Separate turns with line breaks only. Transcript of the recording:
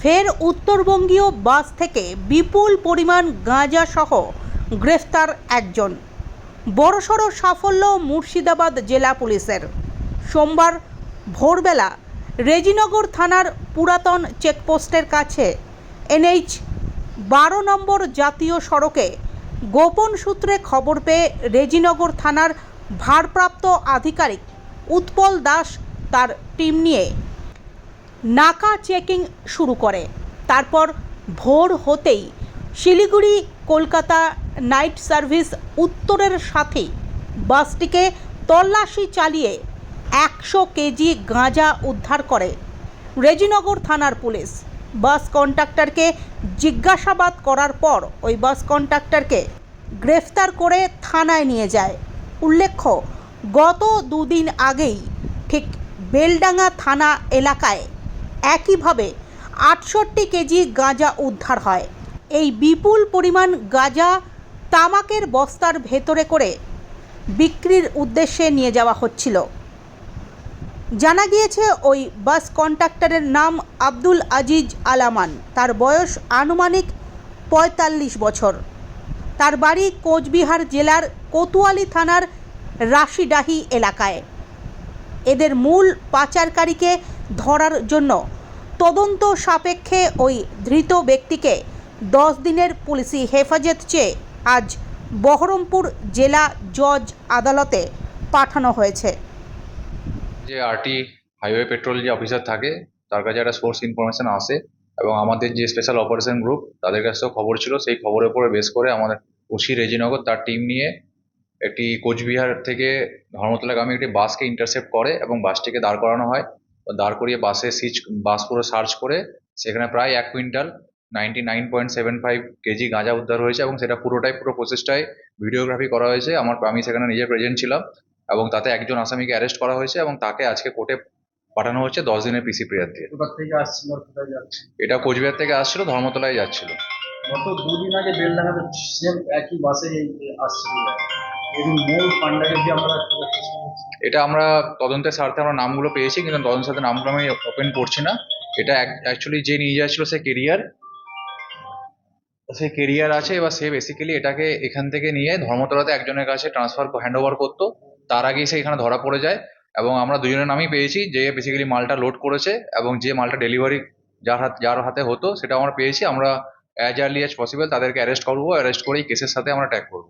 ফের উত্তরবঙ্গীয় বাস থেকে বিপুল পরিমাণ গাঁজা সহ গ্রেফতার একজন। বড়সড় সাফল্য মুর্শিদাবাদ জেলা পুলিশের। সোমবার ভোরবেলা রেজিনগর থানার পুরাতন চেকপোস্টের কাছে এনএইচ বারো নম্বর জাতীয় সড়কে গোপন সূত্রে খবর পেয়ে রেজিনগর থানার ভারপ্রাপ্ত আধিকারিক উৎপল দাস তার টিম নিয়ে নাকা চেকিং শুরু করে। তারপর ভোর হতেই শিলিগুড়ি, কলকাতা নাইট সার্ভিস উত্তরের সাথে বাসটিকে তল্লাশি চালিয়ে একশো কেজি গাঁজা উদ্ধার করে। রেজিনগর থানার পুলিশ বাস কন্ডাক্টরকে জিজ্ঞাসাবাদ করার পর ওই বাস কন্ডাক্টরকে গ্রেফতার করে থানায় নিয়ে যায়। উল্লেখ্য, গত দুদিন আগেই ঠিক বেলডাঙ্গা থানা এলাকায় একইভাবে আটষট্টি কেজি গাঁজা উদ্ধার হয়। এই বিপুল পরিমাণ গাঁজা তামাকের বস্তার ভেতরে করে বিক্রির উদ্দেশ্যে নিয়ে যাওয়া হচ্ছিল। জানা গিয়েছে, ওই বাস কন্ট্রাক্টরের নাম আব্দুল আজিজ আলামান। তার বয়স আনুমানিক পঁয়তাল্লিশ বছর। তার বাড়ি কোচবিহার জেলার কোতোয়ালি থানার রাশিডাহি এলাকায়। এদের মূল পাচারকারীকে ধরার জন্য। তদন্ত সাপেক্ষে ওই ধৃত ব্যক্তিকে দশ দিনের পুলিশি হেফাজত চেয়ে আজ বহরমপুর জেলা জজ আদালতে পাঠানো হয়েছে।
যে আরটি হাইওয়ে পেট্রোল যে অফিসার থাকে, তার কাছে একটা সোর্স ইনফরমেশন আসে এবং আমাদের যে স্পেশাল অপারেশন গ্রুপ, তাদের কাছেও খবর ছিল, সেই খবরের উপরে বেস করে আমাদের ওসি রেজিনগর, তার টিম নিয়ে একটি কোচবিহার থেকে ধর্মতলাগামী একটি বাসকে ইন্টারসেপ্ট করে এবং বাসটিকে দাঁড় করানো হয়। দাঁড় করিয়ে বাসে সিচ বাস পুরো সার্চ করে সেখানে প্রায় এক quintal ninety nine point seven five kg গাঁজা উদ্ধার হয়েছে এবং সেটা পুরোটাই পুরো প্রসেসটাই ভিডিওগ্রাফি করা হয়েছে আমার আমি সেখানে নিজে প্রেজেন্ট ছিলাম এবং তাতে একজন আসামিকে অ্যারেস্ট করা হয়েছে এবং তাকে আজকে কোর্টে পাঠানো হচ্ছে দশ দিনের পিসি পিরিয়ড দিয়ে। এটা কোচবিহার থেকে আসছিল ধর্মতলায় যাচ্ছিল।
গত দুদিন আগে বেলডাঙ্গাতে সেম একই বাসে আসছিল।
এটা আমরা তদন্তের স্বার্থে আমরা নামগুলো পেয়েছি, কিন্তু তদন্তের সাথে নামগুলো আমি ওপেন করছি না। এটা অ্যাকচুয়ালি যে নিয়ে যাচ্ছিল সে কেরিয়ার সে কেরিয়ার আছে, এবার সে বেসিক্যালি এটাকে এখান থেকে নিয়ে ধর্মতলাতে একজনের কাছে ট্রান্সফার হ্যান্ড ওভার করতো। তার আগেই সে এখানে ধরা পড়ে যায় এবং আমরা দুজনের নামই পেয়েছি, যে বেসিক্যালি মালটা লোড করেছে এবং যে মালটা ডেলিভারি যার হাত, যার হাতে হতো সেটা আমরা পেয়েছি। আমরা অ্যাজ আর্লি অ্যাজ পসিবল তাদেরকে অ্যারেস্ট করব অ্যারেস্ট করেই কেসের সাথে আমরা ট্যাগ করব।